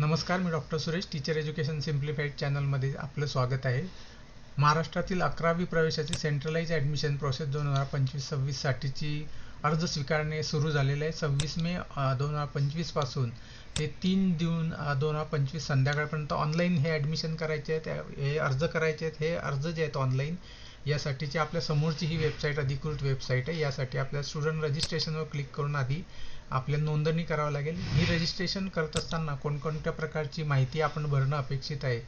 नमस्कार मी doctor Suresh teacher education simplified चॅनलमध्ये आपलं स्वागत आहे. महाराष्ट्रातील अकरावी प्रवेशाची सेंट्रलाइज ॲडमिशन प्रोसेस दोन हजार पंचवीस सव्वीससाठीची अर्ज स्वीकारणे सुरू झालेले आहे. सव्वीस मे दोन हजार पंचवीसपासून ते तीन जून दोन हजार पंचवीस संध्याकाळपर्यंत ऑनलाईन हे ॲडमिशन करायचे आहेत हे अर्ज करायचे आहेत हे अर्ज जे आहेत ऑनलाईन यासाठीची आपल्या समोरची ही वेबसाईट अधिकृत वेबसाईट आहे. यासाठी आपल्या स्टुडंट रजिस्ट्रेशनवर क्लिक करून आधी आपल्या नोंदणी करावं लागेल. ही रजिस्ट्रेशन करत असताना कोणकोणत्या प्रकारची माहिती आपण भरणं अपेक्षित आहे?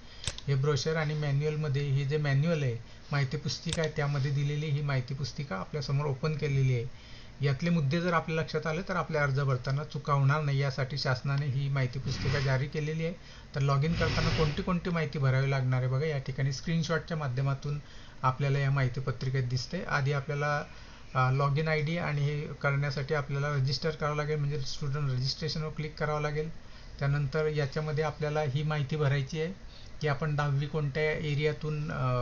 हे ब्रोशर आणि मॅन्युअलमध्ये हे जे मॅन्युअल आहे माहिती पुस्तिका आहे त्यामध्ये दिलेली ही माहिती पुस्तिका आपल्यासमोर ओपन केलेली आहे. यातले मुद्दे जर आपल्या लक्षात आले तर आपल्या अर्ज भरताना चुका होणार नाही. यासाठी शासनाने ही माहिती पुस्तिका जारी केलेली आहे. तर लॉग इन करताना कोणती कोणती माहिती भरावी लागणार आहे बघा. या ठिकाणी स्क्रीनशॉटच्या माध्यमातून आपल्याला या माहिती पत्रिकेत दिसते. आधी आपल्याला लॉग इन आय डी आणि हे करण्यासाठी आपल्याला रजिस्टर करावं लागेल. म्हणजे स्टुडंट रजिस्ट्रेशनवर क्लिक करावं लागेल. त्यानंतर याच्यामध्ये आपल्याला ही माहिती भरायची आहे की आपण दहावी कोणत्या एरियातून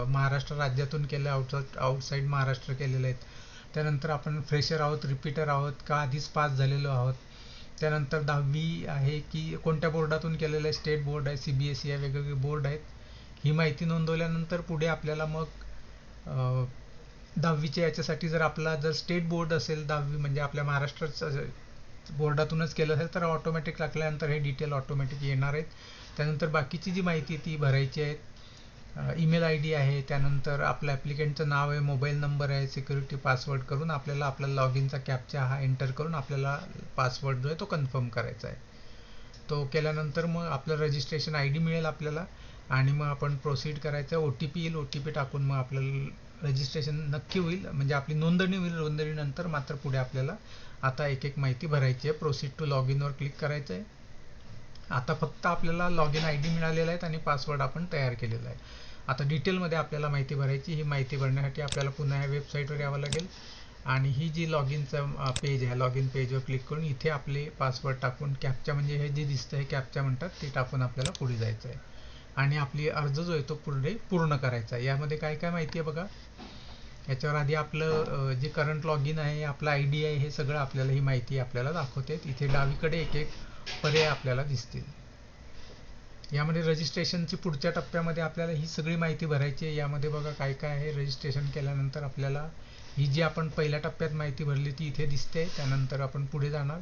महाराष्ट्र राज्यातून केलं आउट आउटसाईड महाराष्ट्र केलेलं आहेत. त्यानंतर आपण फ्रेशर आहोत रिपीटर आहोत का आधीच पास झालेलो आहोत. त्यानंतर दहावी आहे की कोणत्या बोर्डातून केलेलं आहे? स्टेट बोर्ड आहे सी बी एस सी आहे वेगवेगळे बोर्ड आहेत. ही माहिती नोंदवल्यानंतर पुढे आपल्याला मग दहावीच्या याच्यासाठी जर आपला जर स्टेट बोर्ड असेल दहावी म्हणजे आपल्या महाराष्ट्राचं बोर्डातूनच केलं असेल तर ऑटोमॅटिक टाकल्यानंतर हे डिटेल ऑटोमॅटिक येणार आहेत. त्यानंतर बाकीची जी माहिती ती भरायची आहे. ईमेल आय डी आहे. त्यानंतर आपल्या ॲप्लिकेंटचं नाव आहे मोबाईल नंबर आहे सिक्युरिटी पासवर्ड करून आपल्याला आपला लॉग इनचा कॅपचा हा एंटर करून आपल्याला पासवर्ड जो आहे तो कन्फर्म करायचा आहे. तो केल्यानंतर मग आपलं रजिस्ट्रेशन आय डी मिळेल आपल्याला आणि मग आपण प्रोसीड करायचं. ओ टी पी येईल ओ टी पी टाकून मग आपल्याला रजिस्ट्रेशन नक्की होईल. म्हणजे आपली नोंदणी होईल. नोंदणीनंतर मात्र पुढे आपल्याला आता एक एक माहिती भरायची आहे. प्रोसीड टू लॉग इनवर क्लिक करायचं आहे आता फक्त आपल्याला लॉग इन आय डी मिळालेला आहे आणि पासवर्ड आपण तयार केलेला आहे. आता डिटेलमध्ये आपल्याला माहिती भरायची. ही माहिती भरण्यासाठी आपल्याला पुन्हा या वेबसाईटवर यावं लागेल. आणि ही जी लॉग इनचं पेज आहे लॉग इन पेजवर क्लिक करून इथे आपले पासवर्ड टाकून कॅपच्या म्हणजे हे जे दिसतं हे कॅपच्या म्हणतात ते टाकून आपल्याला पुढे जायचं आहे आणि आपली अर्ज जो आहे तो पुढे पूर्ण करायचा आहे. यामध्ये काय काय माहिती आहे बघा? याच्यावर आधी आपलं जे करंट लॉग इन आहे आपलं आय डी आहे हे सगळं आपल्याला ही माहिती आपल्याला दाखवते. इथे डावीकडे एक एक पर्याय आपल्याला दिसतील. यामध्ये रजिस्ट्रेशनची पुढच्या टप्प्यामध्ये आपल्याला ही सगळी माहिती भरायची आहे. यामध्ये बघा काय काय आहे? रजिस्ट्रेशन केल्यानंतर आपल्याला ही जी आपण पहिल्या टप्प्यात माहिती भरली ती इथे दिसते त्यानंतर आपण पुढे जाणार.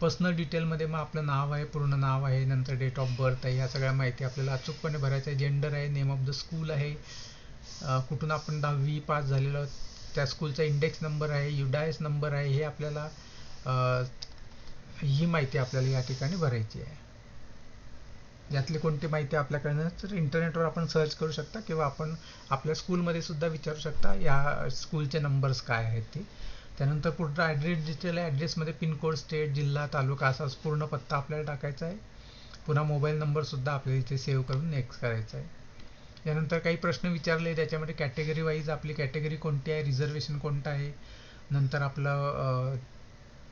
पर्सनल डिटेलमध्ये मग आपलं नाव आहे पूर्ण नाव आहे नंतर डेट ऑफ बर्थ आहे ह्या सगळ्या माहिती आपल्याला अचूकपणे भरायचं आहे. जेंडर आहे नेम ऑफ द स्कूल आहे. कुठून आपण दहावी पास झालेलो त्या स्कूलचा इंडेक्स नंबर आहे युडायस नंबर आहे हे आपल्याला ही माहिती आपल्याला या ठिकाणी भरायची आहे. यातली कोणती माहिती आपल्याकडनं तर इंटरनेटवर आपण सर्च करू शकता किंवा आपण आपल्या स्कूलमध्ये सुद्धा विचारू शकता. या स्कूलचे नंबर्स काय आहेत ते. त्यानंतर पूर्ण ॲड्रेस डिटेल आहे ॲड्रेसमध्ये पिनकोड स्टेट जिल्हा तालुका असा पूर्ण पत्ता आपल्याला टाकायचा आहे. पुन्हा मोबाईल नंबरसुद्धा आपल्याला इथे सेव्ह करून नेक्स्ट करायचा आहे. यानंतर काही प्रश्न विचारले त्याच्यामध्ये कॅटेगरी वाईज आपली कॅटेगरी कोणती आहे रिझर्वेशन कोणतं आहे. नंतर आपलं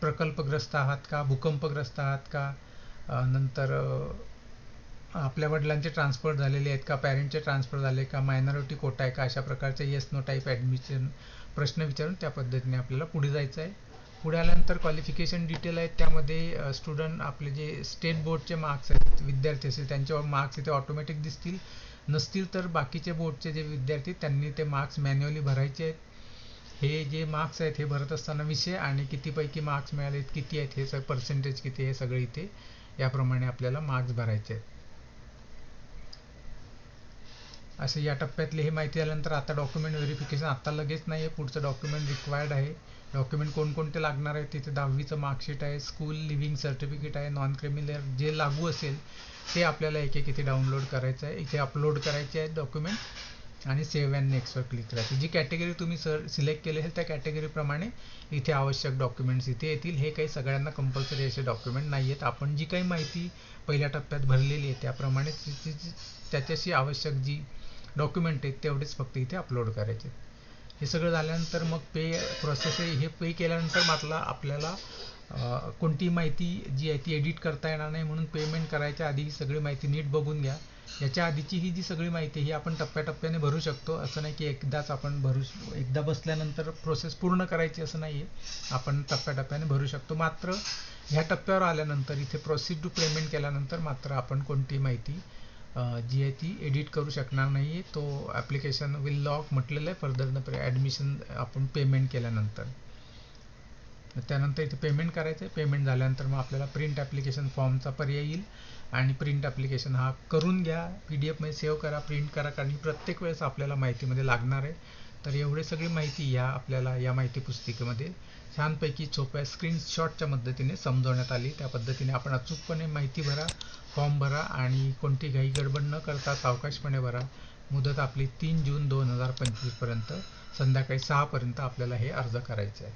प्रकल्पग्रस्त आहात का भूकंपग्रस्त आहात का. नंतर आपल्या वडिलांचे ट्रान्सफर झालेले आहेत का? पॅरेंटचे ट्रान्सफर झाले का? मायनॉरिटी कोटा आहे का? अशा प्रकारचे येस नो टाईप ॲडमिशन प्रश्न विचारून त्या पद्धतीने आपल्याला पुढे जायचं आहे. पुढे आल्यानंतर क्वालिफिकेशन डिटेल आहेत. त्यामध्ये स्टुडंट आपले जे स्टेट बोर्डचे मार्क्स आहेत विद्यार्थी असेल त्यांच्यावर मार्क्स इथे ऑटोमॅटिक दिसतील. नसतील तर बाकीचे बोर्डचे जे विद्यार्थी त्यांनी ते मार्क्स मॅन्युअली भरायचे आहेत. हे जे मार्क्स आहेत हे भरत असताना विषय आणि कितीपैकी मार्क्स मिळालेत किती आहेत हे सग पर्सेंटेज किती हे सगळे इथे याप्रमाणे आपल्याला मार्क्स भरायचे आहेत. असं या टप्प्यातली हे माहिती झाल्यानंतर आता डॉक्युमेंट व्हेरिफिकेशन आत्ता लगेच नाही आहे पुढचं डॉक्युमेंट रिक्वायर्ड आहे. डॉक्युमेंट कोणकोणते लागणार आहे तिथे दहावीचं मार्कशीट आहे स्कूल लिव्हिंग सर्टिफिकेट आहे नॉन क्रिमिनल जे लागू असेल ते आपल्याला एक एक इथे डाउनलोड करायचं आहे. इथे अपलोड करायचे आहेत डॉक्युमेंट आणि सेव्ह अँड नेक्स्टवर क्लिक करायचं. जी कॅटेगरी तुम्ही सर सिलेक्ट केले असेल त्या कॅटेगरीप्रमाणे इथे आवश्यक डॉक्युमेंट्स इथे येतील. हे काही सगळ्यांना कंपल्सरी असे डॉक्युमेंट नाही आहेत आपण जी काही माहिती पहिल्या टप्प्यात भरलेली आहे त्याप्रमाणे त्याच्याशी आवश्यक जी डॉक्युमेंट आहेत तेवढेच फक्त इथे अपलोड करायचे. हे सगळं झाल्यानंतर मग पे प्रोसेस हे पे केल्यानंतर मात्र आपल्याला कोणती माहिती जी आहे ती एडिट करता येणार नाही म्हणून पेमेंट करायच्या आधी ही सगळी माहिती नीट बघून घ्या. याच्या आधीची ही जी सगळी माहिती ही आपण टप्प्याटप्प्याने भरू शकतो. असं नाही की एकदाच आपण भरू एकदा बसल्यानंतर प्रोसेस पूर्ण करायची असं नाही आहे आपण टप्प्याटप्प्याने भरू शकतो. मात्र ह्या टप्प्यावर आल्यानंतर इथे प्रोसीड टू पेमेंट केल्यानंतर मात्र आपण कोणती माहिती जी आहे ती एडिट करू शकणार नाही तो ॲप्लिकेशन विल लॉक म्हटलेलं आहे. फर्दर ॲडमिशन आपण पेमेंट केल्यानंतर. त्यानंतर इथे पेमेंट करायचं आहे पेमेंट झाल्यानंतर मग आपल्याला प्रिंट ॲप्लिकेशन फॉर्मचा पर्याय येईल. आणि प्रिंट ॲप्लिकेशन हा करून घ्या. पी डी एफमध्ये सेव्ह करा प्रिंट करा. कारण प्रत्येक वेळेस आपल्याला माहितीमध्ये लागणार आहे. तर एवढे सगळी माहिती या आपल्याला या माहिती पुस्तिकेमध्ये छानपैकी सोप्या स्क्रीनशॉटच्या मदतीने समजवण्यात आली. त्या पद्धतीने आपण अचूकपणे माहिती भरा फॉर्म भरा आणि कोणती घाई गडबड न करता सावकाशपणे भरा. मुदत आपली तीन जून दोन हजार पंचवीसपर्यंत संध्याकाळी सहापर्यंत आपल्याला हे अर्ज करायचे आहे.